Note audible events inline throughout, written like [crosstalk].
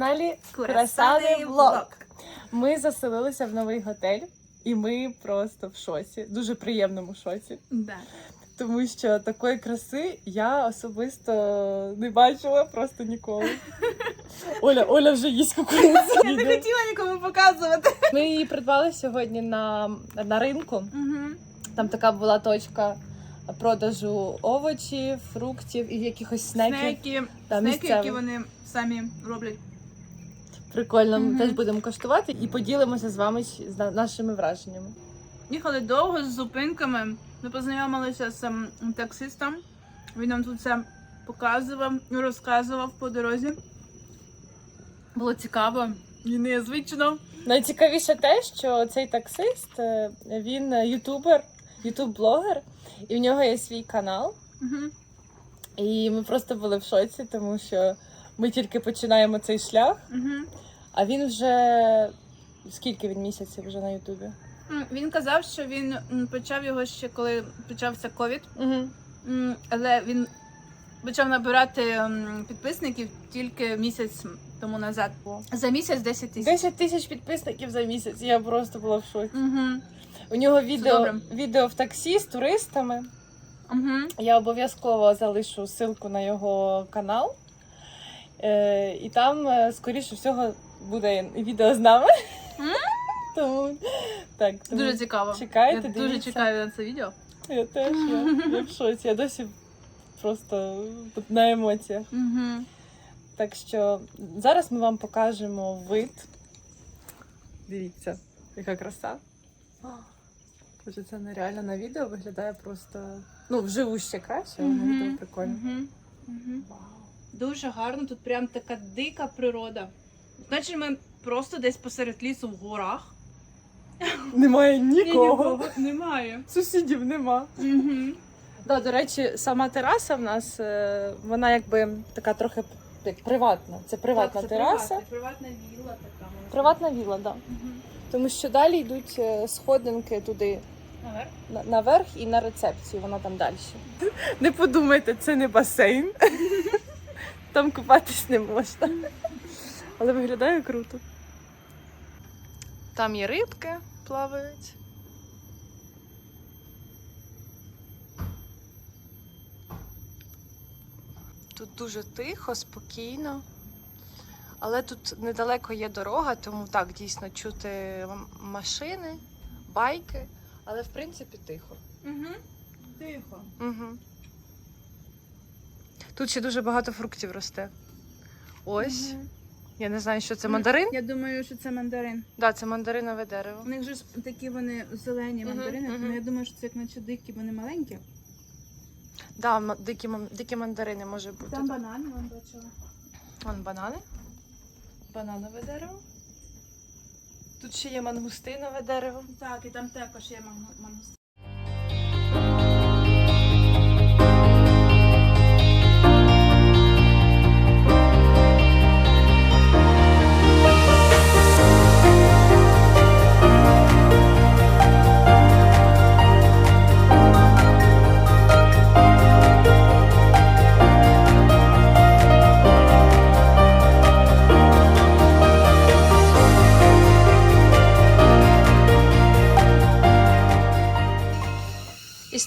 Каналі Курасаний влог. Влог. Ми заселилися в новий готель, і ми просто в шоці, дуже приємному шоці. Да. Тому що такої краси я особисто не бачила просто ніколи. [laughs] Оля, Оля вже їсть кукурудзу. Я не хотіла нікому показувати. Ми її придбали сьогодні на, на ринку. Угу. Там така була точка продажу овочів, фруктів і якихось снеків. Снеки, Та, снеки, місцеві. які вони самі роблять. Прикольно, ми Мгм. теж будемо коштувати і поділимося з вами з на- нашими враженнями. Їхали довго з зупинками. Ми познайомилися з ем, таксистом. Він нам тут все показував, і розказував по дорозі. Було цікаво і незвично. Найцікавіше те, що цей таксист е, він е, ютубер, ютуб-блогер, і в нього є свій канал. Угу. І ми просто були в шоці, тому що ми тільки починаємо цей шлях, Угу. А він вже скільки він місяців вже на Ютубі? Він казав, що він почав його ще коли почався ковід. Угу. Але він почав набирати підписників тільки місяць тому назад. За місяць 10 тисяч. 10 тисяч підписників за місяць. Я просто була в шоці. Угу. У нього відео, відео в таксі з туристами. Угу. Я обов'язково залишу ссылку на його канал. Е, і там, е, скоріше всього, буде відео з нами. Тому так, тому Дуже цікаво. чекайте, Я дуже дивіться. чекаю на це відео. Я теж я, я в шоці. Я досі просто на емоціях. Угу. Так що зараз ми вам покажемо вид. Дивіться, яка краса. Боже, це нереально на відео виглядає просто. Ну, вживу ще краще, але на відео прикольно. Угу. Угу. Дуже гарно, тут прям така дика природа. Значить, ми просто десь посеред лісу в горах. Немає нікого. немає. Сусідів нема. Угу. Да, до речі, сама тераса в нас, е, вона якби така трохи як приватна. Це приватна тераса. Приватна вілла така. Приватна вілла, так. Да. Мгм. Тому що далі йдуть е, сходинки туди Наверх? на- наверх і на рецепцію, вона там далі. Не подумайте, це не басейн. [laughs] Там купатись не можна. Але виглядає круто. Там є рибки плавають. Тут дуже тихо, спокійно. Але тут недалеко є дорога, тому так дійсно чути машини, байки, але в принципі тихо. Угу. Тихо. Угу. Тут ще дуже багато фруктів росте. Ось. Мгм. Я не знаю, що це мандарин. Я думаю, що це мандарин. Так, да, це мандаринове дерево. У них же ж такі вони зелені Мгм, мандарини, мгм. тому я думаю, що це як наче дикі, вони маленькі. Да, дикі, ман- дикі мандарини може бути. Там банани вам бачила. Вон банани. Бананове дерево. Тут ще є мангустинове дерево. Так, і там також є мангустин.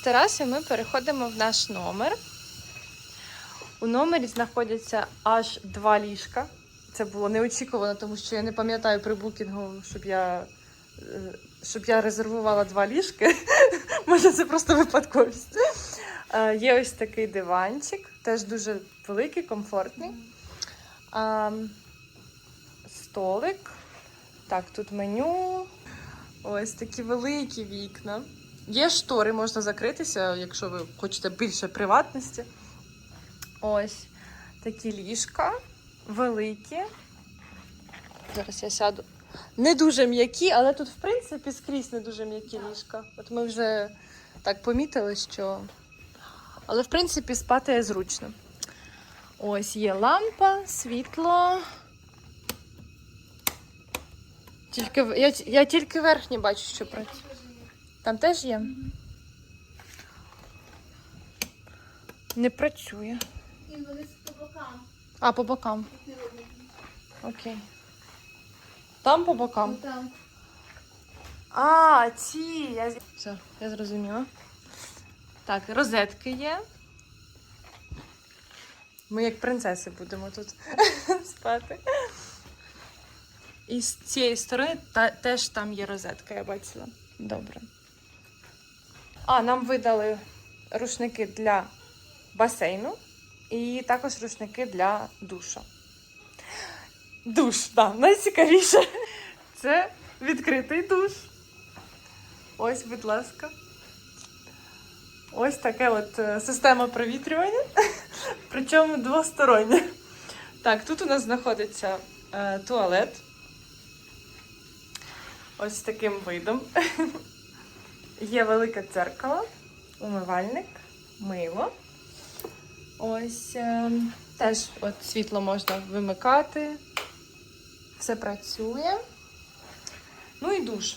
Тераси ми переходимо в наш номер. У номері знаходяться аж два ліжка. Це було неочікувано, тому що я не пам'ятаю при букінгу, щоб я, е, щоб я резервувала два ліжки. [laughs] Може, це просто випадковість. Е, Є ось такий диванчик, теж дуже великий, комфортний. Столик. Так, тут меню. Ось такі великі вікна. Є штори, можна закритися, якщо ви хочете більше приватності. Ось такі ліжка великі. Зараз я сяду. Не дуже м'які, але тут, в принципі, скрізь не дуже м'які ліжка. От ми вже так помітили, що. Але, в принципі, спати зручно. Ось є лампа, світло. Тільки, я, я тільки верхні бачу, що працює. Там теж є? Не працює. І вони по бокам. А, по бокам. Окей. Там по бокам. Там. А, ці. Я... Все, я зрозуміла. Так, розетки є. Ми як принцеси будемо тут [laughs] спати. І з цієї сторони та, теж там є розетка, я бачила. Добре. А, нам видали рушники для басейну і також рушники для душа. Душ, так, найцікавіше. Це відкритий душ. Ось, будь ласка. Ось таке от е, система провітрювання. [laughs] Причому двостороння. Так, тут у нас знаходиться е, туалет. Ось таким видом. [laughs] Є велике дзеркало, умивальник, мило. Ось е, теж от світло можна вимикати. Все працює. Ну і душ,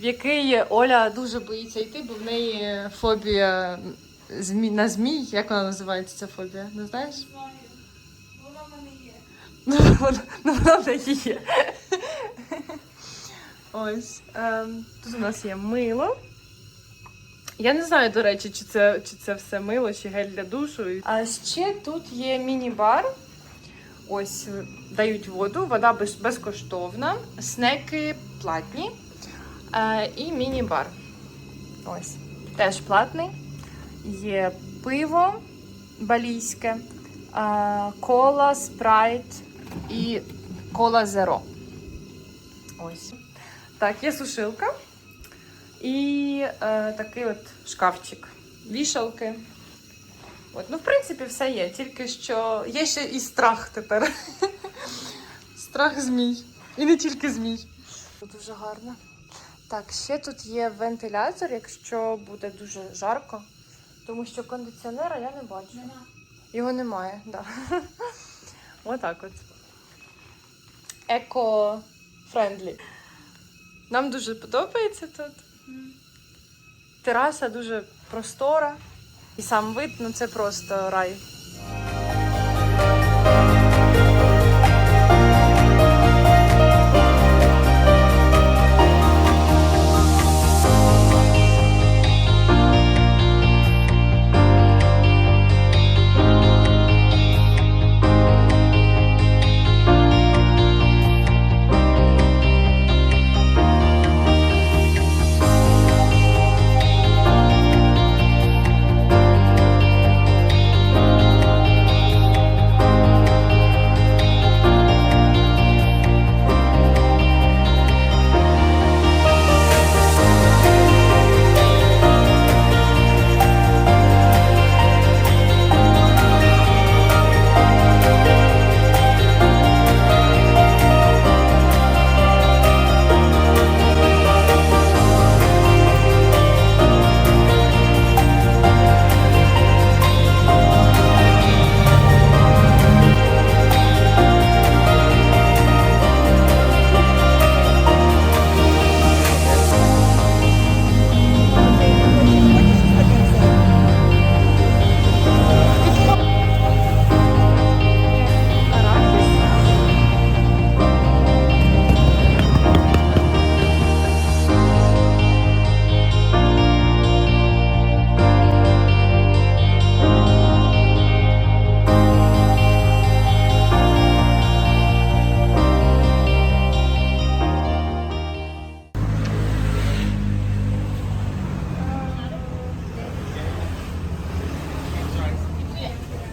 в який Оля дуже боїться йти, бо в неї фобія змі... на змій. Як вона називається ця фобія? Не знаєш? Вона в мене є. Ну, вона, ну, вона в неї є. Ось. Ем, тут у нас є мило. Я не знаю, до речі, чи це, чи це все мило, чи гель для душу. А ще тут є міні-бар. Ось е, дають воду, вода без, безкоштовна, снеки платні. Е, і міні-бар. Ось. Теж платний. Є пиво балійське, е, кола, спрайт і кола зеро. Ось. Так, є сушилка. І е, такий от шкафчик. Вішалки. От, ну, в принципі, все є. Тільки що є ще і страх тепер. [laughs] страх змій. І не тільки змій. Дуже гарно. Так, ще тут є вентилятор, якщо буде дуже жарко. Тому що кондиціонера я не бачу. Його немає, так. Да. [laughs] Отак от. Еко-френдлі. Нам дуже подобається тут. Тераса дуже простора. І сам вид, ну це просто рай.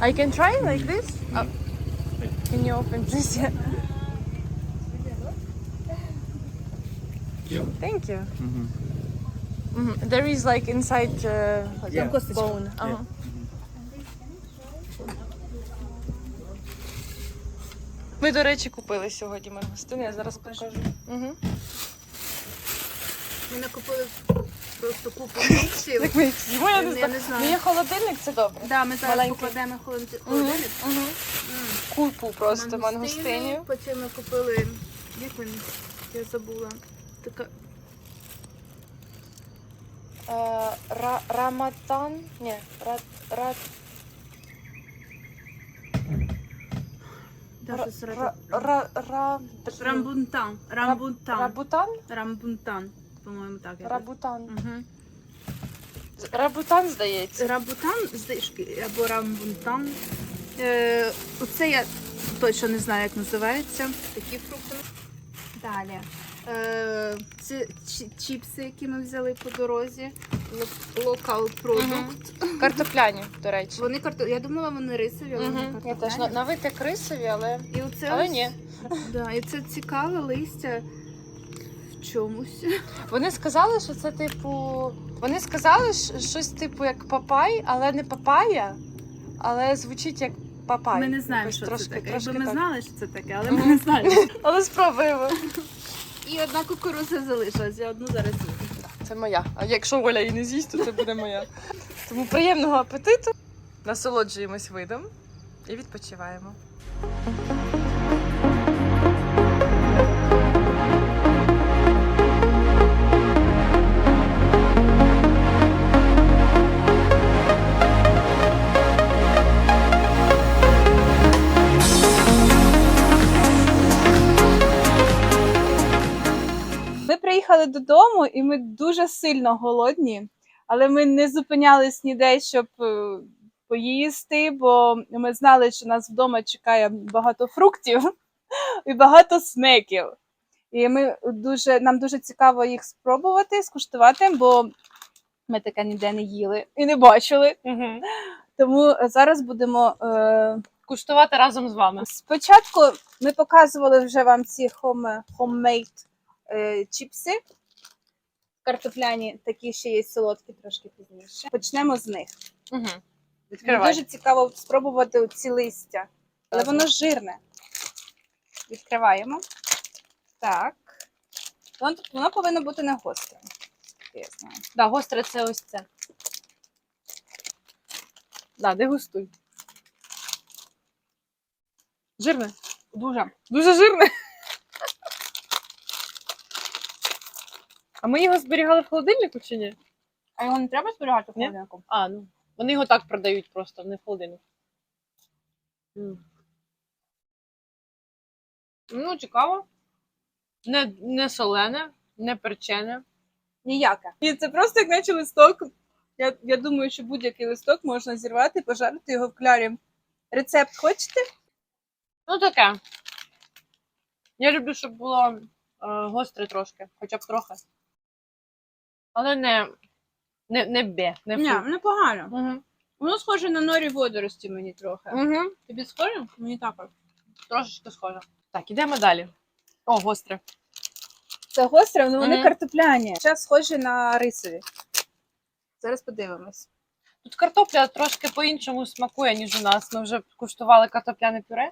I can try like this? Oh. Can you open please? Thank you. Mhm. There is like inside uh, like Yeah. a bone. Uh-huh. Ми, до речі, купили сьогодні мангустини, я зараз покажу. Угу. Ми накупили просто купу міксів. Так ми їх з'їмо, я не Я знаю. не знаю. Є холодильник, це добре. Да, ми зараз Маленький. покладемо холодильник. мгм. М. Купу просто мангустинів. Потім ми купили. Як він? Я забула. Така Е, ра, раматан? Ні. Да, Ра- щось ра- ра- ра- ра- Рамбунтан. Рамбунтан. Рабутан? Рамбунтан. По-моєму, так. якось. Рабутан. Мгм. Рабутан, здається. Рабутан, здаєшки, або рамбунтан. Е, оце я точно не знаю, як називається. Такі фрукти. Далі. Е, це чі- чіпси, які ми взяли по дорозі. Локал продукт. Картопляні, до речі. Вони карто... Я думала, вони рисові, але вони Мгм. Я теж на, картопляні. на вид як рисові, але. І оце Але ось- ні. [laughs] Да, і це цікаве листя чомусь. Вони сказали, що це типу. Вони сказали що- щось типу як папай, але не папая, але звучить як папай. Ми не знаємо, Якось що трошки, це таке. трошки Якби ми так. знали, що це таке, але ми не знаємо. [laughs] Але спробуємо. І одна кукуруза залишилась, я одну зараз з'їм. Це моя. А якщо Оля її не з'їсть, то це буде моя. Тому приємного апетиту. Насолоджуємось видом і відпочиваємо. Приїхали додому, і ми дуже сильно голодні, але ми не зупинялись ніде, щоб е, поїсти, бо ми знали, що нас вдома чекає багато фруктів [laughs] і багато смеків. І ми дуже, нам дуже цікаво їх спробувати, скуштувати, бо ми таке ніде не їли і не бачили. Угу. Тому зараз будемо е, Куштувати разом з вами. Спочатку ми показували вже вам ці home, homemade чіпси. Картопляні такі ще є солодкі трошки пізніше. Почнемо з них. Угу. Мені дуже цікаво спробувати ці листя, але воно жирне. Відкриваємо. Так. Воно, воно повинно бути не гостре. Я знаю. Да, гостре це ось це. Да, дегустуй. Жирне? Дуже. Дуже жирне. А ми його зберігали в холодильнику чи ні? А його не треба зберігати в Ні? холодильнику? А, ну. Вони його так продають просто, не в холодильник. М. Ну, цікаво. Не, не солене, не перчене. Ніяке. І це просто як наче листок. Я, я думаю, що будь-який листок можна зірвати, і пожарити його в клярі. Рецепт хочете? Ну, таке. Я люблю, щоб було е, гостре трошки, хоча б трохи. Але не, не, не бе, не Ні, фу. непогано. Угу. Воно схоже на норі водорості мені трохи. Угу. Тобі схоже? Мені також. Трошечки схоже. Так, ідемо далі. О, гостре. Це гостре, але вони Мгм. картопляні. Зараз схожі на рисові. Зараз подивимось. Тут картопля трошки по-іншому смакує, ніж у нас. Ми вже куштували картопляне пюре,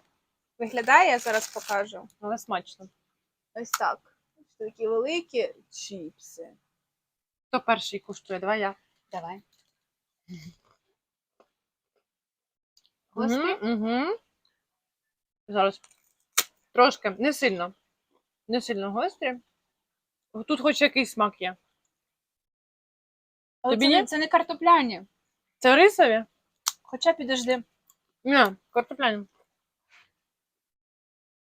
Виглядає, я зараз покажу. але смачно. Ось так. Ось такі великі чіпси. Хто перший куштує? Давай я. Давай. Угу, Гострі? угу. Зараз. Трошки, не сильно. Не сильно гострі. Тут хоч якийсь смак є. Але Тобі це, ні? не, це не картопляні. Це рисові? Хоча підожди. Ні, картопляні.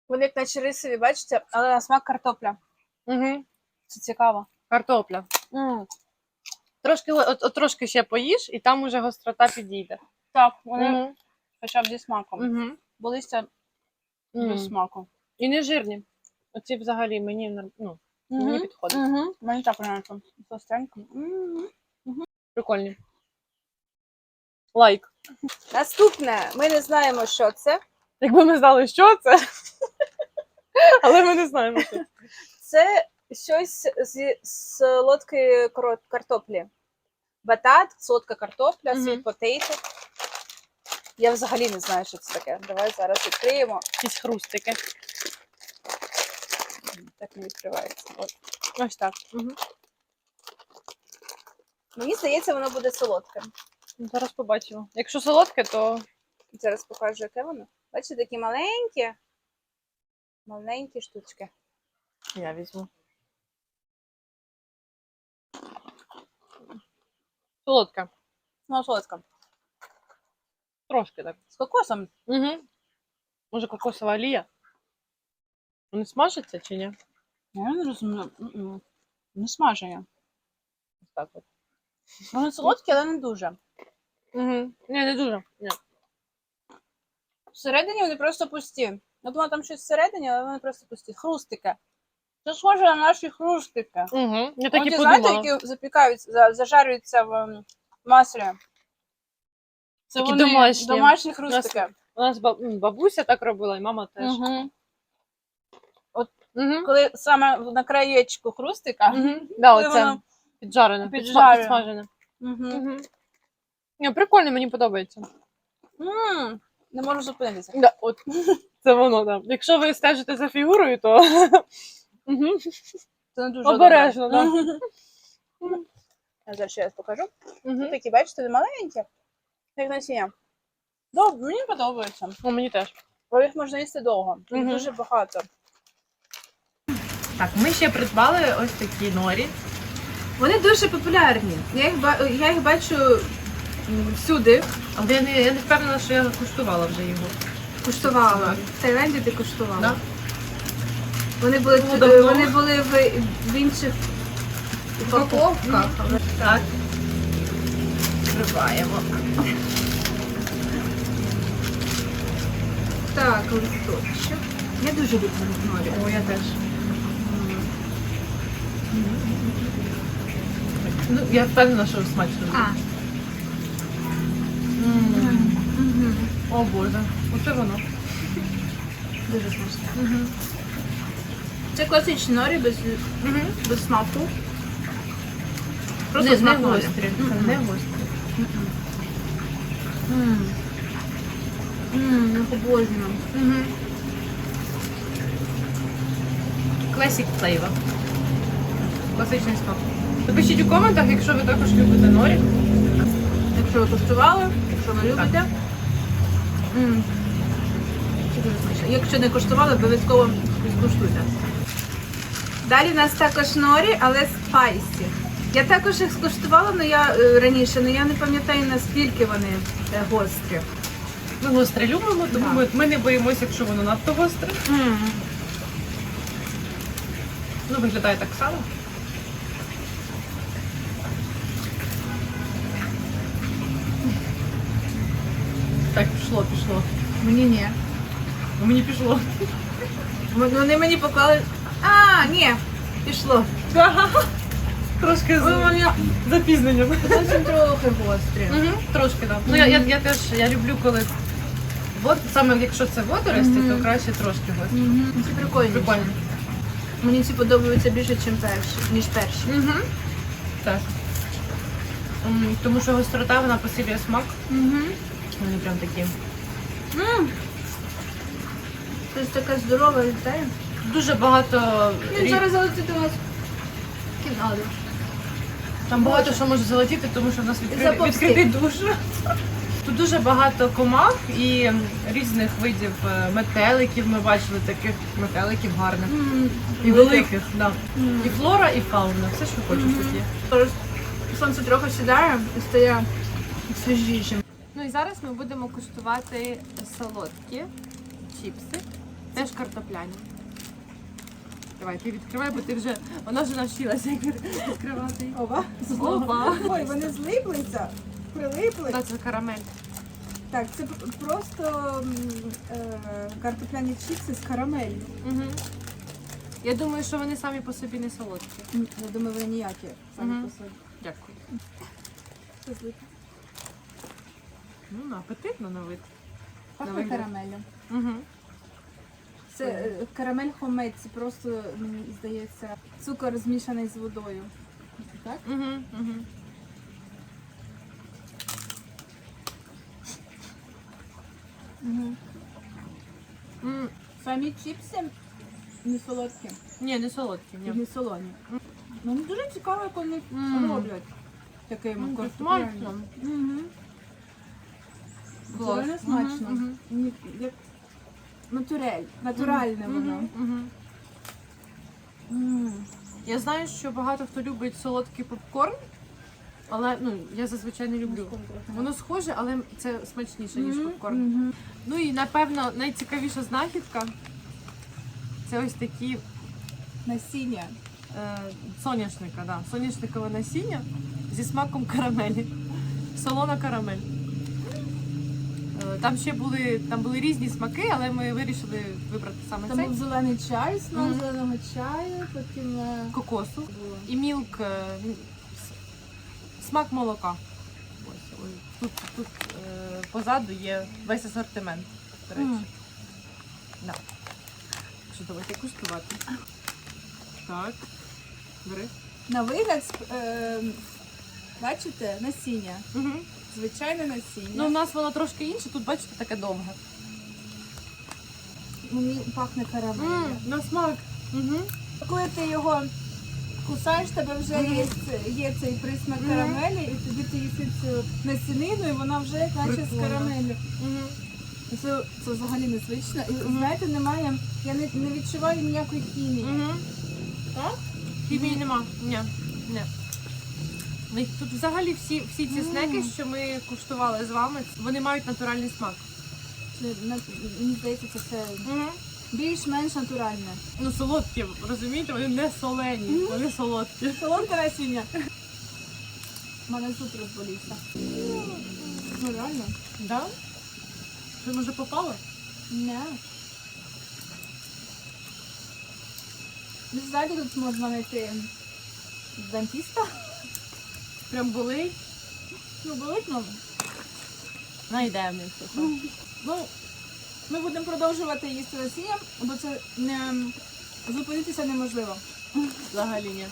Вони як наче рисові, бачите, але на смак картопля. Угу. Це цікаво. Картопля. м Трошки, от, от, трошки ще поїж, і там уже гострота підійде. Так, вони Угу. хоча б зі смаком. Угу. Бо листя без смаку. І не жирні. Оці взагалі мені нар- ну, мені підходить. Угу. Мені так нравится. Гостренько. М. Прикольні. Лайк. Наступне, ми не знаємо, що це. Якби ми знали, що це. [laughs] Але ми не знаємо, що це. Це щось зі солодкої картоплі. Батат, солодка картопля, Мгм. світ потейто. Я взагалі не знаю, що це таке. Давай зараз відкриємо. Якісь хрустики. Так не відкривається. От. Ось так. Угу. Мені здається, воно буде солодке. Зараз побачимо. Якщо солодке, то Зараз покажу, яке воно. Бачите, такі маленькі. Маленькі штучки. я візьму. Солодке. Ну, солодка. Трошки так. З кокосом. Угу. Може, кокосова олія? Вони смажаться чи ні? Я не розумію. м-м. Не смаження. Ось так от. Вони солодкі, але не дуже. Угу. Ні, не дуже. Ні. Всередині вони просто пусті. Я думала, там щось всередині, але вони просто пусті. Хрустики. Це схоже на наші хрустики. Угу. Я так і Оті, подумала. знаєте, які запікаються, за- зажарюються в ем, маслі. Це Такі домашні. домашні хрустики. У нас баб- м, бабуся так робила, і мама теж. Угу. Угу. Коли саме на краєчку хрустика, Угу. [laughs] Да, коли оце воно- піджарене, піджарене. підсмажене. Мгм. Угу. Ні, прикольно, мені подобається. М, не можу зупинитися. Да, от. [laughs] Це воно, да. Якщо ви стежите за фігурою, то [laughs] Мгм. Це не дуже Обережно, добре. да. Я зараз ще раз покажу. Мгм. Такі, бачите, вони маленькі, як насіння. Добре, мені подобається. О, мені теж. Бо їх можна їсти довго. Їх Мгм. дуже багато. Так, ми ще придбали ось такі норі. Вони дуже популярні. Я їх, ба- я їх бачу м, всюди. Але я не, я не впевнена, що я куштувала вже його. Куштувала. В Таїланді ти куштувала. Да? Вони були, Ну, давно. вони були в, в інших упаковках. Так. Відкриваємо. Так, листочок. Я дуже люблю норі. О, я теж. Ну, я впевнена, що смачно. буде. А. Мгм. О боже, оце воно. Дуже смачно. Це класичні норі без, без смаку. Просто не, не смак норі. гострі. Мгм. Не гострі. Їх обожнюю. Classic flavor. Класичний смак. Напишіть у коментах, якщо ви також любите норі. Якщо ви куштували, якщо ви любите. М. Якщо не куштували, обов'язково скуштуйте. Далі у нас також норі, але спайсі. Я також їх скуштувала но я, е, раніше, але я не пам'ятаю наскільки вони е, гострі. Ми гостре любимо, тому ми, ми не боїмося, якщо воно надто гостре. М. Ну, виглядає так само. Так, пішло, пішло. Мені ні. Мені пішло. Вони мені поклали. А, ні, пішло. Трошки з запізненням. зовсім трохи гострі. Мгм, Трошки, так. Ну, я, я, я теж я люблю, коли Вод, саме якщо це водорості, то краще трошки гострі. Це прикольно. Прикольно. Мені ці подобаються більше, ніж перші, ніж перші. Угу. Так. М, Тому що гострота вона посилює смак. Угу. Вони прям такі. Щось таке здорове літає. Дуже багато. Він рі- зараз залетить у нас кімнату. Там багато що може залетіти, тому що в нас відкритий, Заповзти. відкритий душ. Тут дуже багато комах і різних видів е, метеликів. Ми бачили таких метеликів гарних. І великих, да. І флора, і фауна. Все, що хочеш тут є. Зараз сонце трохи сідає і стає свіжішим. Ну і зараз ми будемо куштувати солодкі чіпси, теж картопляні. Давай, ти відкривай, бо ти вже вона вже навчилася відкривати. Ова. Опа! Ой, вони злиплися, прилипли. Та, Це карамель. Так, це просто е, картопляні чіпси з карамеллю. Угу. Я думаю, що вони самі по собі не солодкі. Я думаю, вони ніякі самі Мгм. по собі. Дякую. Це. Ну, апетитно на вид. Пахне вигляд. карамеллю. Угу. Це е, карамель хомець, це просто, мені здається, цукор змішаний з водою. Так? Угу. Угу. Угу. М, Самі чіпси не солодкі, Ні, не солодкі, ні. не солоні. Мені дуже цікаво, як вони М. роблять такими М, картоплями. Смачно. Угу. Клас. реально смачно. Мгм, мгм. Ні, Як натурель, натуральне воно. М. Я знаю, що багато хто любить солодкий попкорн. Але ну я зазвичай не люблю. Воно схоже, але це смачніше, ніж попкорн. Мгм. Ну і напевно найцікавіша знахідка це ось такі Насіння. е, соняшника, да. соняшникове насіння зі смаком карамелі. Солона карамель. Е, Там ще були, там були різні смаки, але ми вирішили вибрати саме Там цей був зелений чай, смак Мгм. зеленого чаю, потім е, кокосу було. і мілк, е, він с- смак молока. Ось, ось. Тут, тут е, позаду є весь асортимент. До речі. Мгм. Да. Що давайте куштувати. Так. Бери. На вигляд, сп- е, бачите, насіння. Угу. Звичайне насіння. Ну, у нас воно трошки інше, тут бачите таке довге. Мені пахне карамелью. на смак. Угу. Коли ти його кусаєш, тебе вже Мгм. є, ц- є цей присмак Мгм. карамелі, і тоді ти їси цю насінину, і вона вже як наче з Прикольно. карамеллю. Угу. Це, це взагалі незвично. І знаєте, немає, я не, не відчуваю ніякої хімії. Угу. Так? Хімії нема. Ні. Ні. Ну, Тут взагалі всі, всі ці снеки, що ми куштували з вами, вони мають натуральний смак. Це, на- мені здається, це все більш-менш натуральне. Ну, солодкі, розумієте, вони не солені, вони солодкі. Солодке насіння. У мене зуб розболівся. Ну реально? Да? Ти може попало? Не. Ви знаєте, тут можна знайти дантіста. Прям болить. Ну, болить, ну. Найдемо. Ну, ми будемо продовжувати їсти насіння, бо це не зупинитися неможливо. Взагалі ні.